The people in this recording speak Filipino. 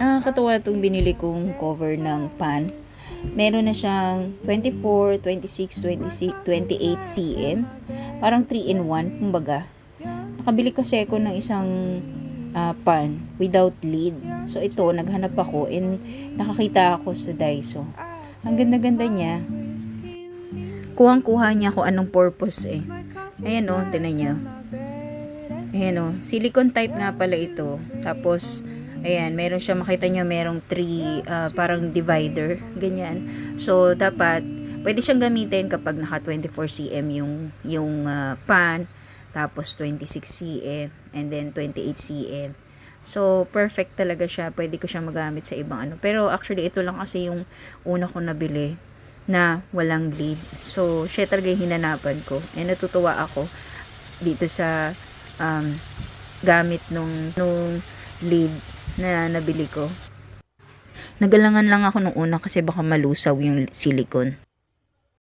Nakakatuwa itong binili kong cover ng pan. Meron na siyang 24, 26, 26, 28 cm. Parang 3 in 1, kumbaga. Nakabili kasi ako ng isang ah, pan without lid. So ito, naghanap ako and nakakita ako sa Daiso. Ang ganda-ganda niya. Kuhang-kuha niya kung anong purpose eh. Ayan o, tinan niyo. Ayan o, silicone type nga pala ito. Tapos, ayan, meron siya, makita niyo, merong three, ah, parang divider, ganyan. So, dapat, pwede siyang gamitin kapag naka 24 cm yung, yung ah, pan, tapos 26 cm, and then 28 cm. So, perfect talaga siya. Pwede ko siya magamit sa ibang ano. Pero actually, ito lang kasi yung una ko nabili na walang lid. So, siya talaga hinanapan ko. And natutuwa ako dito sa um, gamit nung, nung lid na nabili ko. Nagalangan lang ako nung una kasi baka malusaw yung silicone.